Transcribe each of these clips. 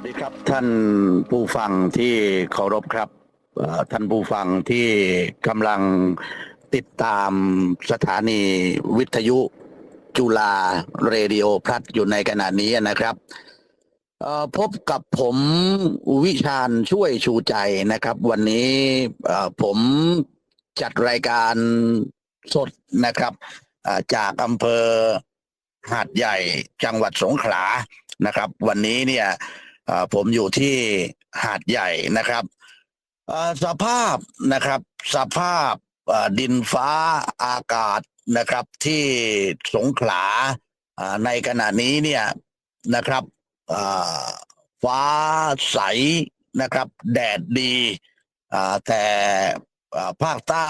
วัสดีครับท่านผู้ฟังที่เคารพครับท่านผู้ฟังที่กำลังติดตามสถานีวิทยุจุฬาเรดิโอพลัดอยู่ในขณะนี้นะครับพบกับผมวิชาญช่วยชูใจนะครับ วันนี้ผมจัดรายการสดนะครับจากอำเภอหาดใหญ่จังหวัดสงขลานะครับ วันนี้เนี่ย ผมอยู่ที่หาดใหญ่นะครับอ่อสภาพนะครับสภาพดินฟ้าอากาศนะครับที่สงขลาอ่าในขณะนี้เนี่ยนะครับอ่อฟ้าใสนะครับ แดดดีอ่าแต่อ่าภาคใต้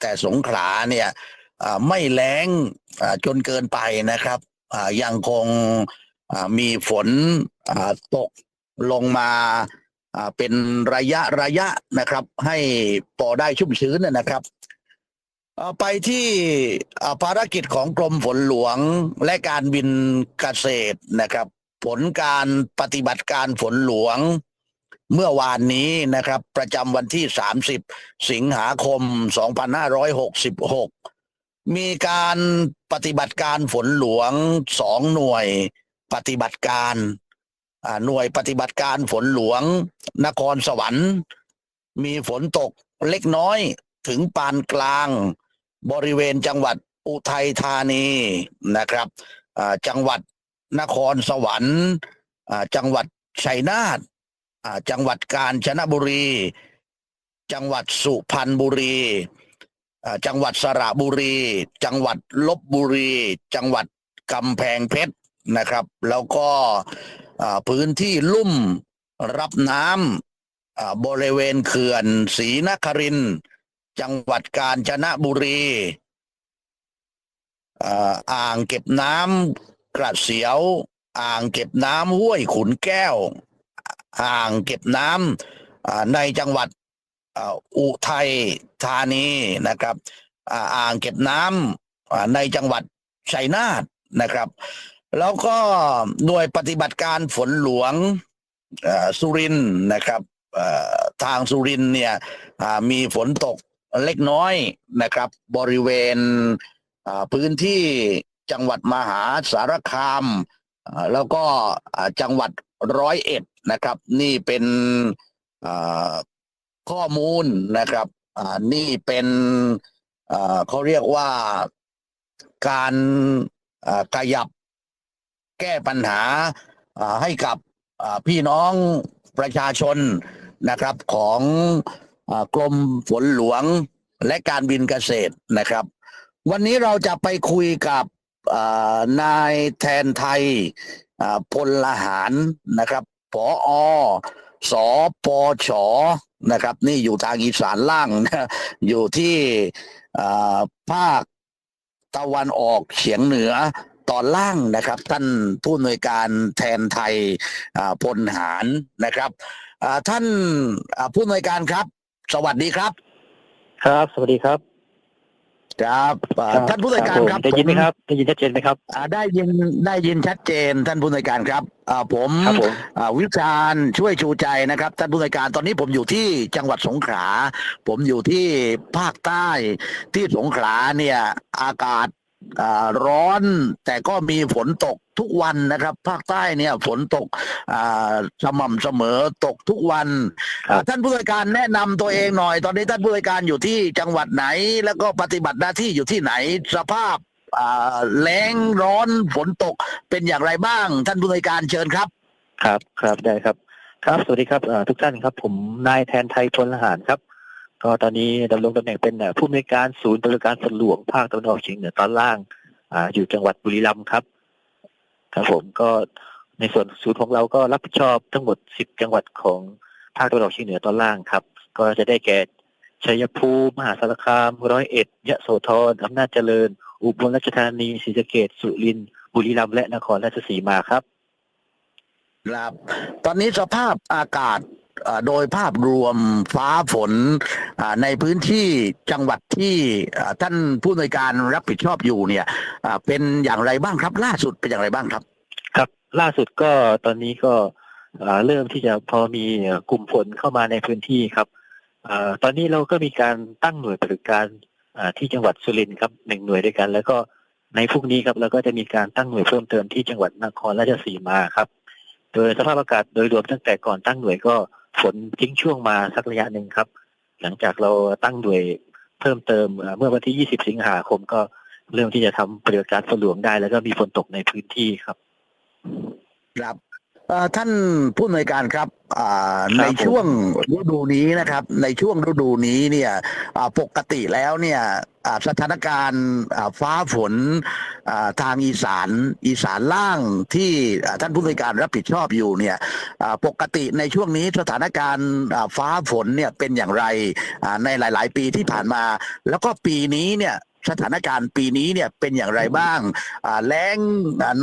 แต่สงขลาเนี่ยอ่าไม่แล้งอ่าจนเกินไปนะครับอ่ายังคงอ่ามีฝนอ่าตก ลงมาเป็นระยะระยะนะครับ ให้ปอได้ชุ่มชื้นนะนะครับไปที่ภารกิจของกรมฝนหลวงและการบินเกษตรนะครับ ผลการปฏิบัติการฝนหลวงเมื่อวานนี้นะครับ ประจำวันที่ 30 สิงหาคม 2566 มีการปฏิบัติการฝนหลวงสองหน่วยปฏิบัติการ หน่วยปฏิบัติการฝนหลวง นครสวรรค์ มีฝนตกเล็กน้อยถึงปานกลาง บริเวณจังหวัดอุทัยธานีนะครับอ่าจังหวัดนครสวรรค์อ่าจังหวัดชัยนาทอ่าจังหวัดกาญจนบุรี จังหวัดสุพรรณบุรีอ่าจังหวัดสระบุรี จังหวัดลบบุรี จังหวัดกำแพงเพชร นะครับ แล้วก็พื้นที่ลุ่มรับน้ำบริเวณเขื่อนศรีนครินจังหวัดกาญจนบุรีอ่างเก็บน้ำกระเสียว อ่างเก็บน้ำห้วยขุนแก้ว อ่างเก็บน้ำในจังหวัดอุทัยธานีนะครับ อ่างเก็บน้ำในจังหวัดชัยนาทนะครับ แล้วก็หน่วยปฏิบัติการฝนหลวงสุรินนะครับทางสุรินเนี่ยมีฝนตกเล็กน้อยนะครับ บริเวณพื้นที่จังหวัดมหาสารคาม แล้วก็จังหวัดร้อยเอ็ดนะครับ นี่เป็นข้อมูลนะครับนี่เป็นเขาเรียกว่าการขยับ ก้ปัญหาให้กับพี่น้องประชาชนนะครับของอกรมฝนหลวงและการบินเกษตรนะครับ วันนี้เราจะไปคุยกับนายแทนไทยอ่าพลหารนะครับผออสอปชนะครับ นี่อยู่ทางอีสานล่างนะอยู่ที่ภาคตะวันออกเฉียงเหนือ ตอนล่างนะครับ ท่านผู้อำนวยการแทนไทยอ่าพลหารนะครับอ่าท่านอ่าผู้อำนวยการครับ สวัสดีครับ ครับ สวัสดีครับครับอ่าครับท่านผู้อำนวยการครับได้ยินไหมผครับได้ยินชัดเจนไหมครับอ่าได้ยินได้ยินชัดเจน ท่านผู้อำนวยการครับอ่าผมครับผมอ่าวิชาญช่วยชูใจนะครับ ท่านผู้อำนวยการตอนนี้ผมอยู่ที่จังหวัดสงขลาผมอยู่ที่ภาคใต้ที่สงขลาเนี่ยอากาศอ่า ร้อนแต่ก็มีฝนตกทุกวันนะครับ ภาคใต้เนี่ยฝนตกอ่าสม่ำเสมอตกทุกวันครับอ่าท่านผู้อำนวยการแนะนำตัวเองหน่อย ตอนนี้ท่านผู้อำนวยการอยู่ที่จังหวัดไหน แล้วก็ปฏิบัติหน้าที่อยู่ที่ไหนสภาพอ่าแล้งร้อนฝนตกเป็นอย่างไรบ้าง ท่านผู้อำนวยการเชิญครับ ครับครับได้ครับ ครับสวัสดีครับเอ่อทุกท่านครับ ผมนายแทนไทยพลทหารครับ ก็ตอนนี้ดำรงตำแหน่งเป็นผู้อำนวยการศูนย์บริการฝนหลวงภาคตะวันออกเฉียงเหนือตอนล่างอ่าอยู่จังหวัดบุรีรัมย์ครับ ครับผมก็ในส่วนศูนย์ของเราก็รับผิดชอบทั้งหมด 10 จังหวัดของภาคตะวันออกเฉียงเหนือตอนล่างครับ ก็จะได้แก่ชัยภูมิมหาสารคาม ร้อยเอ็ด ยะโสธรอำนาจเจริญ อุบลราชธานีศรีสะเกษสุรินทร์บุรีรัมย์และนครราชสีมาครับ ครับ ตอนนี้สภาพอากาศ โดยภาพรวมฟ้าฝนในพื้นที่จังหวัดที่ท่านผู้อำนวยการรับผิดชอบอยู่เนี่ยเป็นอย่างไรบ้างครับ ล่าสุดเป็นอย่างไรบ้างครับ ครับ ล่าสุดก็ตอนนี้ก็เริ่มที่จะพอมีกลุ่มฝนเข้ามาในพื้นที่ครับอตอนนี้เราก็มีการตั้งหน่วยปฏิบัติการที่จังหวัดสุรินทร์ครับหนึ่งหน่วยด้วยกัน แล้วก็ในพรุ่งนี้ครับเราก็จะมีการตั้งหน่วยเพิ่มเติมที่จังหวัดนครราชสีมาครับ โดยสภาพอากาศโดยรวมตั้งแต่ก่อนตั้งหน่วยก็ ฝนทิ้งช่วงมาสักระยะหนึ่งครับ หลังจากเราตั้งหน่วยเพิ่มเติมเมื่อวันที่ 20 สิงหาคมก็เริ่มที่จะทำปฏิบัติการฝนหลวงได้ แล้วก็มีฝนตกในพื้นที่ครับ ครับ ท่านผู้อำนวยการครับอ่าครับในช่วงฤดูนี้นะครับ ในช่วงฤดูนี้เนี่ยอ่าปกติแล้วเนี่ยอ่าสถานการณ์อ่าฟ้าฝนอ่าทางอีสานอีสานล่างที่อ่าท่านผู้อำนวยการรับผิดชอบอยู่เนี่ยอ่าปกติในช่วงนี้สถานการณ์อ่าฟ้าฝนเนี่ยเป็นอย่างไรอ่าในหลาย ๆ ปีที่ผ่านมา แล้วก็ปีนี้เนี่ย สถานการณ์ปีนี้เนี่ยเป็นอย่างไรบ้างแรง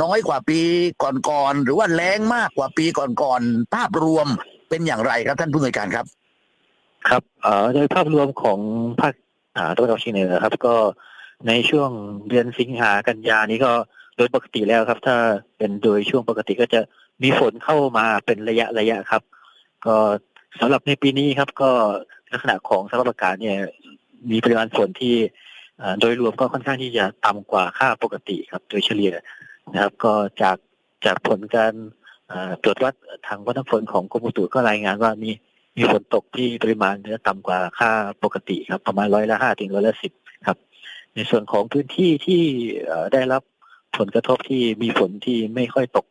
น้อยกว่าปีก่อนๆหรือว่าแรงมากกว่าปีก่อนๆภาพรวมเป็นอย่างไรครับท่านผู้อำนวยการครับ ครับโดยภาพรวมของภาคตะวันออกเฉียงเหนือครับ ก็ในช่วงเดือนสิงหากันยานี้ก็โดยปกติแล้วครับ ถ้าเป็นโดยช่วงปกติก็จะมีฝนเข้ามาเป็นระยะระยะครับ ก็สำหรับในปีนี้ครับ ก็ลักษณะของสภาพอากาศเนี่ย มีปริมาณฝนที่ โดยรวมก็ค่อนข้างที่จะต่ำกว่าค่าปกติครับโดยเฉลี่ยนะครับ ก็จากจากผลการตรวจวัดทางวัดน้ำฝนของกรมอุตุก็รายงานว่ามีมีฝนตกที่ปริมาณเนื้อต่ำกว่าค่าปกติครับประมาณร้อยละห้าถึงร้อยละสิบครับ ในส่วนของพื้นที่ที่ได้รับผลกระทบที่มีฝนที่ไม่ค่อยตก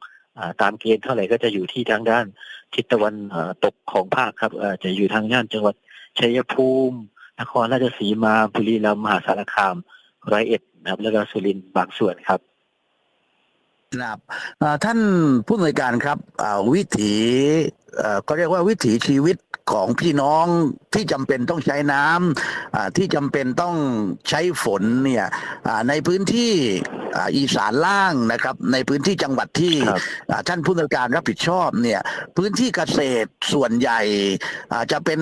ตามเกณฑ์เท่าไหร่ก็จะอยู่ที่ทางด้านทิศตะวันตกของภาคครับจะอยู่ทางด้านจังหวัดชัยภูมิ นครราชสีมาบุรีรัมย์มหาสารคาม ร้อยเอ็ดนะครับ แล้วก็สุรินทร์บางส่วนครับครับท่านผู้อำนวยการครับวิถีก็เรียกว่าวิถีชีวิตของพี่น้องที่จำเป็นต้องใช้น้ำอ่าที่จำเป็นต้องใช้ฝนเนี่ยในพื้นที่ อ่าอีสานล่างนะครับ ในพื้นที่จังหวัดที่ครับอ่าท่านผู้อำนวยการรับผิดชอบเนี่ยพื้นที่เกษตรส่วนใหญ่อ่าจะเป็น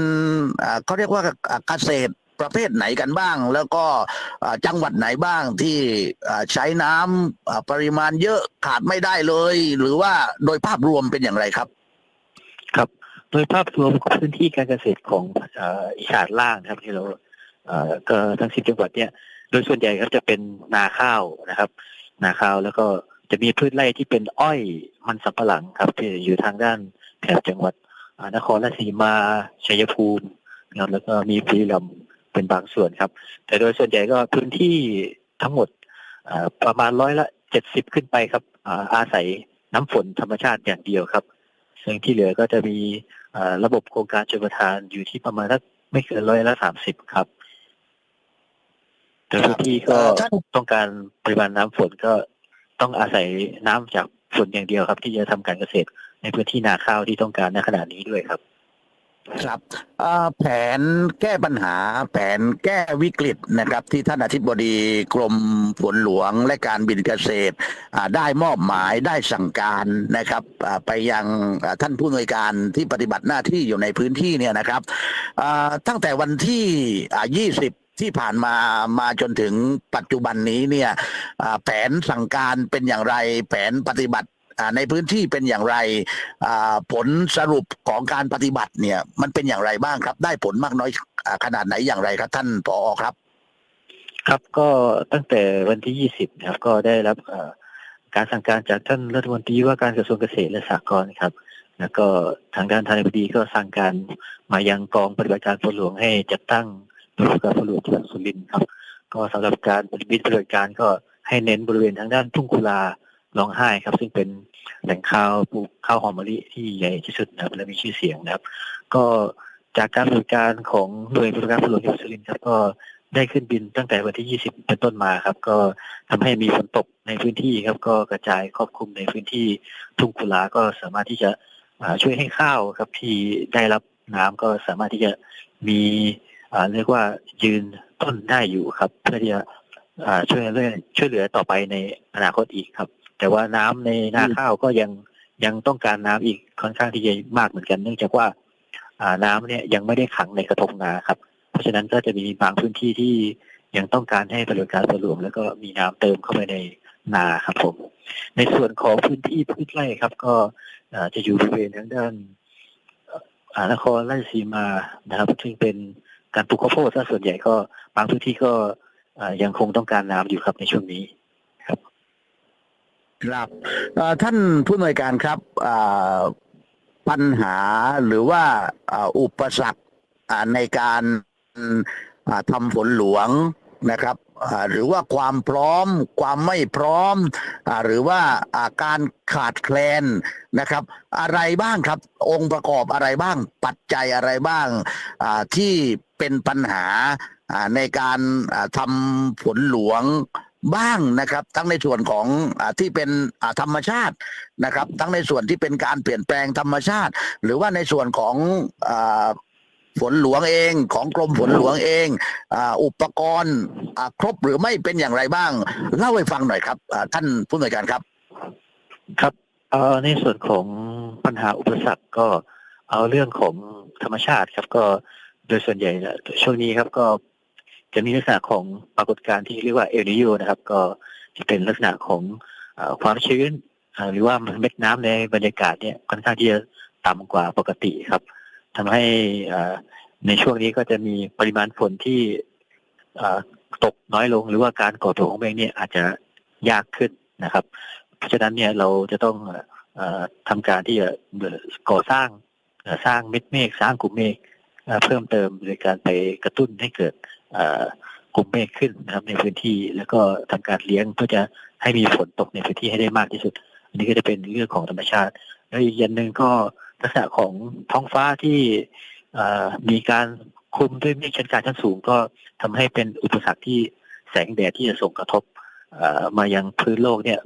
อ่าเขาเรียกว่าอ่าเกษตรประเภทไหนกันบ้าง แล้วก็อ่าจังหวัดไหนบ้างที่อ่าใช้น้ำอ่าปริมาณเยอะขาดไม่ได้เลย หรือว่าโดยภาพรวมเป็นอย่างไรครับ ครับโดยภาพรวมของพื้นที่การเกษตรของเอ่ออีสานล่างนะครับที่เราเอ่อก็ทั้งสิบจังหวัดเนี่ย โดยส่วนใหญ่ก็จะเป็นนาข้าวนะครับ นาข้าวแล้วก็จะมีพืชไร่ที่เป็นอ้อยมันสำปะหลังครับ ที่อยู่ทางด้านแถบจังหวัดนครราชสีมาชัยภูมินะครับแล้วก็มีบุรีรัมเป็นบางส่วนครับ แต่โดยส่วนใหญ่ก็พื้นที่ทั้งหมดประมาณร้อยละเจ็ดสิบขึ้นไปครับอาศัยน้ำฝนธรรมชาติอย่างเดียวครับซึ่งที่เหลือก็จะมีระบบโครงการชลประทานอยู่ที่ประมาณไม่เกินร้อยละสามสิบครับ แต่พื้นที่ก็เอ่อท่านต้องการปริมาณน้ำฝนก็ต้องอาศัยน้ำจากฝนอย่างเดียวครับ ที่จะทำการเกษตรในพื้นที่นาข้าวที่ต้องการในขณะนี้ด้วยครับ ครับอ่าแผนแก้ปัญหา แผนแก้วิกฤตนะครับ ที่ท่านอธิบดีกรมฝนหลวงและการบินเกษตรอ่าได้มอบหมายได้สั่งการนะครับอ่าไปยังอ่าท่านผู้อำนวยการที่ปฏิบัติหน้าที่อยู่ในพื้นที่เนี่ยนะครับอ่าตั้งแต่วันที่อ่า20 ที่ผ่านมามาจนถึงปัจจุบันนี้เนี่ยแผนสั่งการเป็นอย่างไร แผนปฏิบัติในพื้นที่เป็นอย่างไรผลสรุปของการปฏิบัติเนี่ย มันเป็นอย่างไรบ้างครับ ได้ผลมากน้อยขนาดไหนอย่างไรครับท่านผอครับ ครับก็ตั้งแต่วันที่ 20นะครับ ก็ได้รับการสั่งการจากท่านรัฐมนตรีว่าการกระทรวงเกษตรและสหกรณ์ครับ แล้วก็ทางด้านทางบดีก็สั่งการมายังกองปฏิบัติการฝนหลวงให้จัดตั้ง หน่วยการฝนหลวจังหวัดสุรินทร์ครับ ก็สำหรับการปฏิบัติปฏิบัติการก็ให้เน้นบริเวณทางด้านทุ่งกุลาร้องไห้ครับ ซึ่งเป็นแหล่งข้าวปลูกข้าวหอมมะลิที่ใหญ่ที่สุดนะครับและมีชื่อเสียงนะครับ ก็จากการปฏิบัติการของหน่วยปฏิบัติการฝนหลวจังหวัดสุรินทร์ครับก็ได้ขึ้นบินตั้งแต่วันที่ 20 เป็นต้นมาครับ ก็ทำให้มีฝนตกในพื้นที่ครับ ก็กระจายครอบคลุมในพื้นที่ทุ่งกุลาก็สามารถที่จะช่วยให้ข้าวครับที่ได้รับน้ำก็สามารถที่จะมี เรียกว่ายืนต้นได้อยู่ครับ เพื่อที่จะช่วยเรื่องช่วยเหลือต่อไปในอนาคตอีกครับ แต่ว่าน้ำในนาข้าวก็ยังยังต้องการน้ำอีกค่อนข้างที่จะมากเหมือนกัน เนื่องจากว่าน้ำเนี่ยยังไม่ได้ขังในกระทงนาครับ เพราะฉะนั้นก็จะมีบางพื้นที่ที่ยังต้องการให้ปฏิบัติการฝนหลวงแล้วก็มีน้ำเติมเข้าไปในนาครับผม ในส่วนของพื้นที่พืชไร่ครับ ก็จะอยู่บริเวณทางด้านนครราชสีมานะครับ ซึ่งเป็น การปลูกข้าวโพดซะส่วนใหญ่ก็บางพื้นที่ก็ยังคงต้องการน้ำอยู่ครับในช่วงนี้ครับเอ่อท่านผู้อำนวยการครับปัญหาหรือว่าอุปสรรคในการอ่าทำฝนหลวงนะครับหรือว่าความพร้อม ความไม่พร้อม หรือว่าการขาดแคลนนะครับ อะไรบ้างครับ องค์ประกอบอะไรบ้าง ปัจจัยอะไรบ้างที่ เป็นปัญหาในการอ่าทำฝนหลวงบ้างนะครับ ทั้งในส่วนของอที่เป็นธรรมชาตินะครับ ทั้งในส่วนที่เป็นการเปลี่ยนแปลงธรรมชาติ หรือว่าในส่วนของอฝนหลวงเองของกรมฝนหลวงเองอ,อุปกรณ์ครบหรือไม่เป็นอย่างไรบ้าง เล่าให้ฟังหน่อยครับท่านผู้อำนวยการครับ ครับในส่วนของปัญหาอุปสรรคก็เอาเรื่องของธรรมชาติครับก็ โดยส่วนใหญ่นี่ยช่วงนี้ครับก็จะมีลักษณะของปรากฏการณ์ที่เรียกว่าเอลนิโยนะครับ ก็จะเป็นลักษณะของอความชื้น หรือว่าเม็ดน้ำในบรรยากาศเนี่ยค่อนข้างที่จะต่ำกว่าปกติครับทำให้ในช่วงนี้ก็จะมีปริมาณฝนที่ตกน้อยลง หรือว่าการก่อตัวของเมฆเนี่ยอาจจะยากขึ้นนะครับ เพราะฉะนั้นเนี่ยเราจะต้องอ่อทำการที่จะก่อสร้างสร้างเม็ดเมฆสร้างกลุ่มเมฆ เพิ่มเติมโดยการไปกระตุ้นให้เกิดกลุ่มเมฆขึ้นนะครับในพื้นที่ แล้วก็ทำการเลี้ยงเพื่อจะให้มีฝนตกในพื้นที่ให้ได้มากที่สุด อันนี้ก็จะเป็นเรื่องของธรรมชาติ แล้วอีกอย่างหนึ่งก็ลักษณะของท้องฟ้าที่มีการคลุมด้วยเมฆชั้นกลางชั้นสูง ก็ทำให้เป็นอุปสรรคที่แสงแดดที่จะส่งกระทบมายังพื้นโลกเนี่ย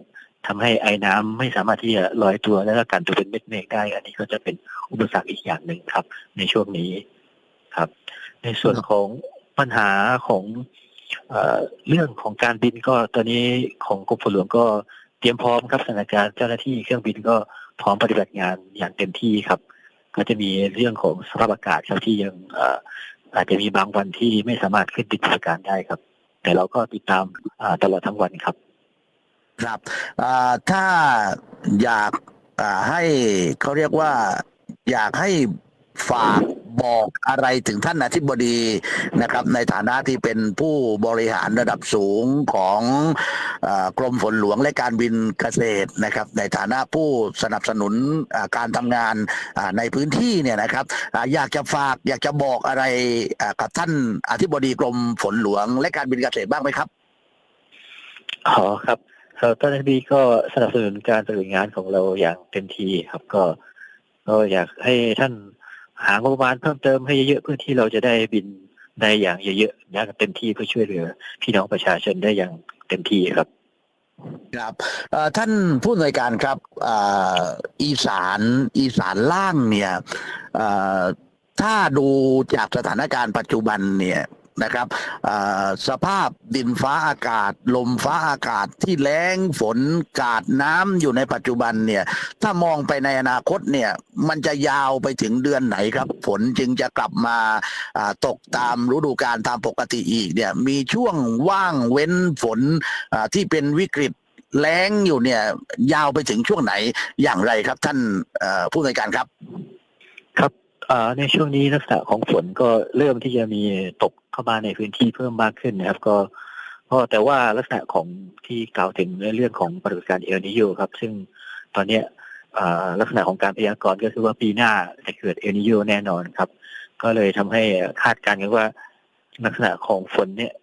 ทำให้ไอ้น้ำไม่สามารถที่จะลอยตัวและก็กันตัวเป็นเม็ดเมฆได้ อันนี้ก็จะเป็นอุปสรรคอีกอย่างหนึ่งครับ ในช่วงนี้ ครับ ในส่วนของปัญหาของเอเรื่องของการบินก็ตอนนี้ของกรมฝนหลวงก็เตรียมพร้อมครับสถานการณ์เจ้าหน้าที่เครื่องบินก็พร้อมปฏิบัติงานอย่างเต็มที่ครับ ก็จะมีเรื่องของสภาพอากาศครับที่ยังอาจจะมีบางวันที่ไม่สามารถขึ้นบินบริการได้ครับ แต่เราก็ติดตามตลอดทั้งวันครับ ครับถ้าอยากให้เขาเรียกว่าอยากให้ฝาก บอกอะไรถึงท่านอธิบดีนะครับ ในฐานะที่เป็นผู้บริหารระดับสูงของอกรมฝนหลวงและการบินเกษตรนะครับ ในฐานะผู้สนับสนุนการทำงานในพื้นที่เนี่ยนะครับออยากจะฝากอยากจะบอกอะไรกับท่านอธิบดีกรมฝนหลวง และการบินเกษตรบ้างไหมครับอ๋อครับเราเจ้าหน้าที่ก็สนับสนุนการปฏิบัติงานของเราอย่างเต็มที่ครับก็ก็อยากให้ท่าน หางบประมาณเพิ่มเติมให้เยอะๆเพื่อที่เราจะได้บินได้อย่างเยอะๆน่างเต็มที่เพื่อช่วยเหลือพี่น้องประชาชนได้อย่างเต็มที่ครับครับท่านผู้อำนวยการครับอ,อีสานอีสานล่างเนี่ยถ้าดูจากสถานการณ์ปัจจุบันเนี่ย นะครับสภาพดินฟ้าอากาศ ลมฟ้าอากาศที่แล้งฝนกาดน้ำอยู่ในปัจจุบันเนี่ยถ้ามองไปในอนาคตเนี่ยมันจะยาวไปถึงเดือนไหนครับ ฝนจึงจะกลับมาตกตามฤดูกาลตามปกติอีกเนี่ยมีช่วงว่างเว้นฝนที่เป็นวิกฤตแล้งอยู่เนี่ยยาวไปถึงช่วงไหนอย่างไรครับท่านผู้ในการครับ ในช่วงนี้ลักษณะของฝนก็เริ่มที่จะมีตกเข้ามาในพื้นที่เพิ่มมากขึ้นนะครับ ก็ก็แต่ว่าลักษณะของที่กล่าวถึงในเรื่องของปรากฏการณ์เอลนิโยครับ ซึ่งตอนเนี้ยลักษณะของการพยากรณ์ก็คือว่าปีหน้าจะเกิดเอลนิโยแน่นอนครับ ก็เลยทำให้คาดการณ์กันว่าลักษณะของฝนเนี่ย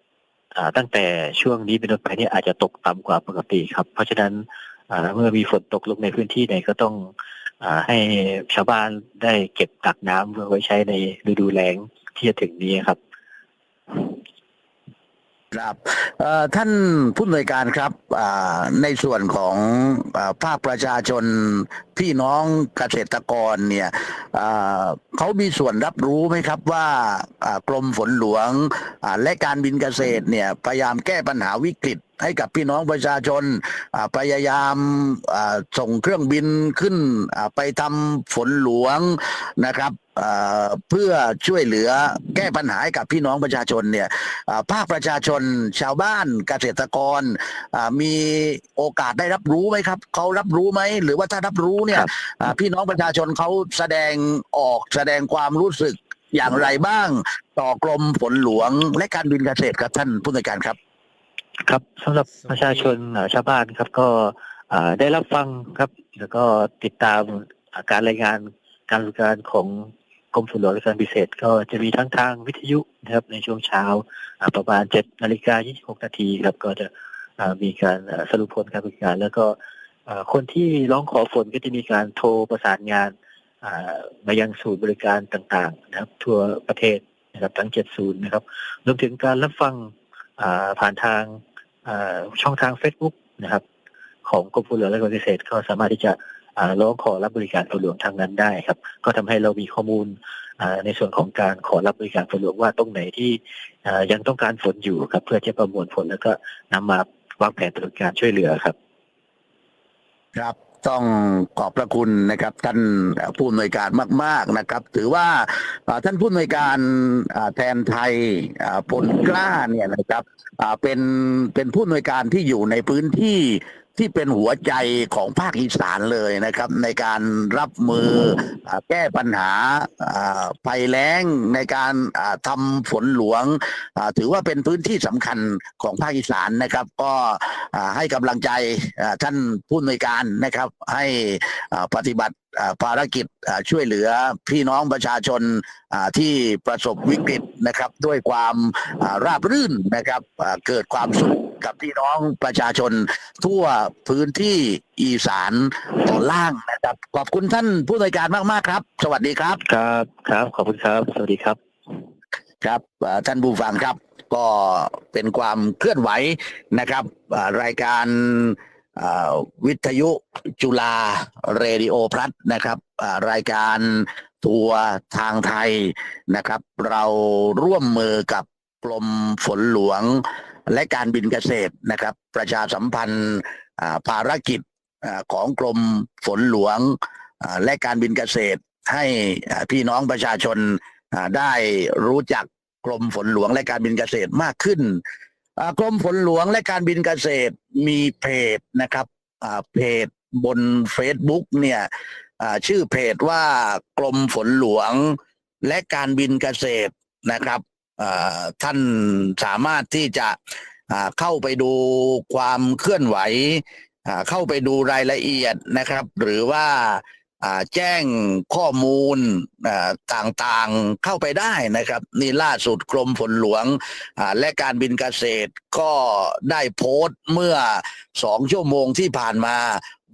ตั้งแต่ช่วงนี้เป็นต้นไปเนี่ยอาจจะตกต่ำกว่าปกติครับ เพราะฉะนั้นเมื่อมีฝนตกลงในพื้นที่ไหนก็ต้อง ให้ชาวบ้านได้เก็บกักน้ำเพื่อไว้ใช้ในฤดูแล้งที่จะถึงนี้ครับครับท่านผู้อำนวยการครับในส่วนของภาคประชาชน พี่น้องเกษตรกรเนี่ยเขามีส่วนรับรู้ไหมครับว่ากรมฝนหลวงและการบินเกษตรเนี่ยพยายามแก้ปัญหาวิกฤตให้กับพี่น้องประชาชนพยายามส่งเครื่องบินขึ้นไปทำฝนหลวงนะครับเพื่อช่วยเหลือแก้ปัญหาให้กับพี่น้องประชาชนเนี่ยภาคประชาชนชาวบ้านเกษตรกรมีโอกาสได้รับรู้ไหมครับเขารับรู้ไหมหรือว่าถ้ารับรู้เนี่ยครับอ่าพี่น้องประชาชนเขาแสดงออกแสดงความรู้สึกอย่างไรบ้าง ต่อกรมฝนหลวงและการบินเกษตรครับท่านผู้ในวยการครับ ครับสำหรับประชาชนเอ่อชาวบ้านครับก็อ่าได้รับฟังครับ แล้วก็ติดตามอ่าการรายงานการบริการของกรมฝนหลวงและการพิเศษ ก็จะมีทั้งทางวิทยุนะครับ ในช่วงเช้าอ่าประมาณ7นาฬิกา26นาทีครับก็จะอ่ามีการอ่าสรุปผลการบริการ แล้วก็อ่า คนที่ร้องขอฝนก็จะมีการโทรประสานงานมายังศูนย์บริการต่างๆ นะครับ ทั่วประเทศนะครับทั้ง 7 ศูนย์นะครับรวมถึงการรับฟังผ่านทางช่องทาง Facebook นะครับ ของกรมฝนหลวงและการเกษตรก็สามารถที่จะร้องขอรับบริการฝนหลวงทางนั้นได้ครับ ก็ทำให้เรามีข้อมูลในส่วนของการขอรับบริการฝนหลวงว่าตรงไหนที่ยังต้องการฝนอยู่ครับ เพื่อจะประมวลผลแล้วก็นำมาวางแผนบัติการช่วยเหลือครับ ครับต้องขอบพระคุณนะครับท่านผู้อำนวยการมาก ๆนะครับ ถือว่าท่านผู้อำนวยการแทนไทยผลกล้าเนี่ยนะครับเป็นเป็นผู้อำนวยการที่อยู่ในพื้นที่ ที่เป็นหัวใจของภาคอีสานเลยนะครับ ในการรับมืออแก้ปัญหาภัยแล้งในการทำฝนหลวง ถือว่าเป็นพื้นที่สำคัญของภาคอีสานนะครับ ก็ให้กำลังใจท่านผู้อำนวยการนะครับ ให้ปฏิบัติภารกิจช่วยเหลือพี่น้องประชาชนที่ประสบวิกฤตนะครับ ด้วยความราบรื่นนะครับเกิดความสุข กับพี่น้องประชาชน ทั่วพื้นที่อีสานตอนล่างนะครับ ขอบคุณท่านผู้อำนวยการมากๆครับ สวัสดีครับ ครับครับ ขอบคุณครับ สวัสดีครับ ครับเอ่อท่านผู้ฟังครับ ก็เป็นความเคลื่อนไหวนะครับเอ่อรายการเอ่อวิทยุจุฬาเรดิโอพลัสนะครับเอ่อรายการทัวร์ทางไทยนะครับ เราร่วมมือกับกรมฝนหลวง และการบินเกษตรนะครับ ประชาสัมพันธ์ภารกิจของกรมฝนหลวงและการบินเกษตรให้พี่น้องประชาชนได้รู้จักกรมฝนหลวงและการบินเกษตรมากขึ้นกรมฝนหลวงและการบินเกษตรมีเพจนะครับเพจบน Facebook เนี่ยชื่อเพจว่ากรมฝนหลวงและการบินเกษตรนะครับ ท่านสามารถที่จะเข้าไปดูความเคลื่อนไหว เข้าไปดูรายละเอียดนะครับ หรือว่าแจ้งข้อมูลต่างๆเข้าไปได้นะครับ นี่ล่าสุดกรมฝนหลวงและการบินเกษตรก็ได้โพสต์เมื่อสองชั่วโมงที่ผ่านมา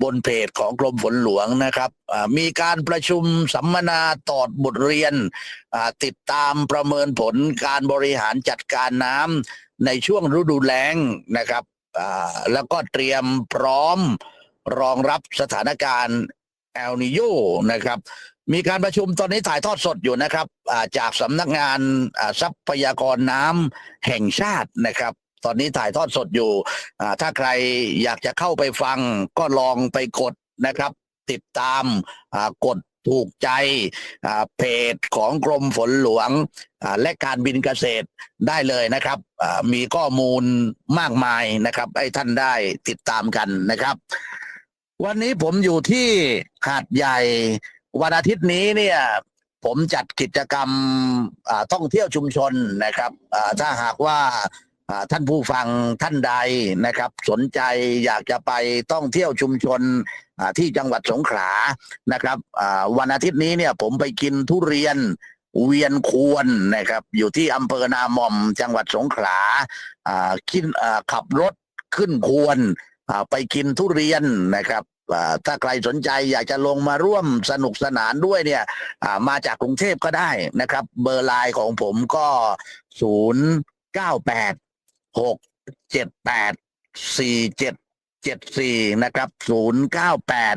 บนเพจของกรมฝนหลวงนะครับ มีการประชุมสัมมนาตอดบทเรียน ติดตามประเมินผลการบริหารจัดการน้ำในช่วงฤดูแล้งนะครับ แล้วก็เตรียมพร้อมรองรับสถานการณ์แอลนิโยนะครับ มีการประชุมตอนนี้ถ่ายทอดสดอยู่นะครับ จากสำนักงานทรัพยากรน้ำแห่งชาตินะครับ ตอนนี้ถ่ายทอดสดอยู่ถ้าใครอยากจะเข้าไปฟังก็ลองไปกดนะครับ ติดตามกดถูกใจเพจของกรมฝนหลวงและการบินเกษตรได้เลยนะครับมีข้อมูลมากมายนะครับ ให้ท่านได้ติดตามกันนะครับ วันนี้ผมอยู่ที่หาดใหญ่วันอาทิตย์นี้เนี่ยผมจัดกิจกรรมท่องเที่ยวชุมชนนะครับถ้าหากว่าอ่า ท่านผู้ฟังท่านใดนะครับ สนใจอยากจะไปท่องเที่ยวชุมชนที่จังหวัดสงขลานะครับวันอาทิตย์นี้เนี่ยผมไปกินทุเรียนเวียนควรนะครับ อยู่ที่อำเภอนาม่อมจังหวัดสงขลาขึ้นขับรถขึ้นควรไปกินทุเรียนนะครับถ้าใครสนใจอยากจะลงมาร่วมสนุกสนานด้วยเนี่ยมาจากกรุงเทพก็ได้นะครับ เบอร์ไลน์ของผมก็ศูนย์เก้าแปด หกเจ็ดแปดสี่เจ็ดเจ็ดสี่นะครับศูนย์เก้าแปด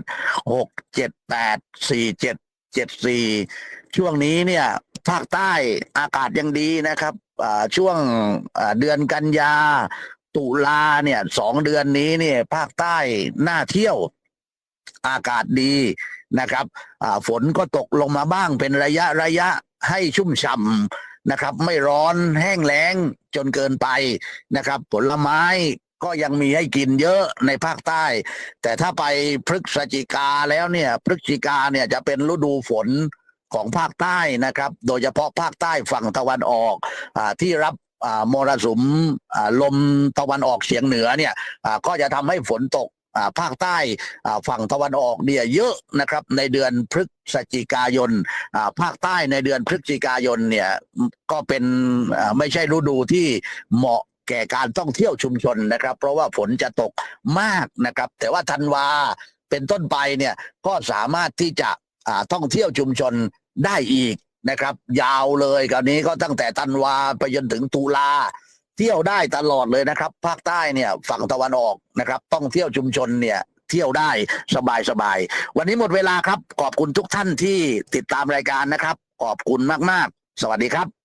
หกเจ็ดแปดสี่เจ็ดเจ็ดสี่ช่วงนี้เนี่ยภาคใต้อากาศยังดีนะครับช่วงเดือนกันยา ตุลาเนี่ยสองเดือนนี้เนี่ยภาคใต้น่าเที่ยวอากาศดีนะครับฝนก็ตกลงมาบ้างเป็นระยะระยะให้ชุ่มฉ่ำ นะครับ ไม่ร้อนแห้งแล้งจนเกินไปนะครับ ผลไม้ก็ยังมีให้กินเยอะในภาคใต้ แต่ถ้าไปพฤศจิกาแล้วเนี่ยพฤศจิกาเนี่ยจะเป็นฤดูฝนของภาคใต้นะครับ โดยเฉพาะภาคใต้ฝั่งตะวันออกอาที่รับอ่ามรสุมอ่าลมตะวันออกเฉียงเหนือเนี่ยอ่าก็จะทำให้ฝนตก ภาคใต้ฝั่งตะวันออกเนี่ยเยอะนะครับในเดือนพฤศจิกายนภาคใต้ในเดือนพฤศจิกายนเนี่ยก็เป็นไม่ใช่ฤดูที่เหมาะแก่การท่องเที่ยวชุมชนนะครับ เพราะว่าฝนจะตกมากนะครับ แต่ว่าธันวาเป็นต้นไปเนี่ยก็สามารถที่จะท่องเที่ยวชุมชนได้อีกนะครับ ยาวเลยคราวนี้ก็ตั้งแต่ธันวาไปจนถึงตุลา เที่ยวได้ตลอดเลยนะครับ ภาคใต้เนี่ยฝั่งตะวันออกนะครับ ต้องเที่ยวชุมชนเนี่ยเที่ยวได้สบายสบายวันนี้หมดเวลาครับ ขอบคุณทุกท่านที่ติดตามรายการนะครับ ขอบคุณมาก ๆ สวัสดีครับ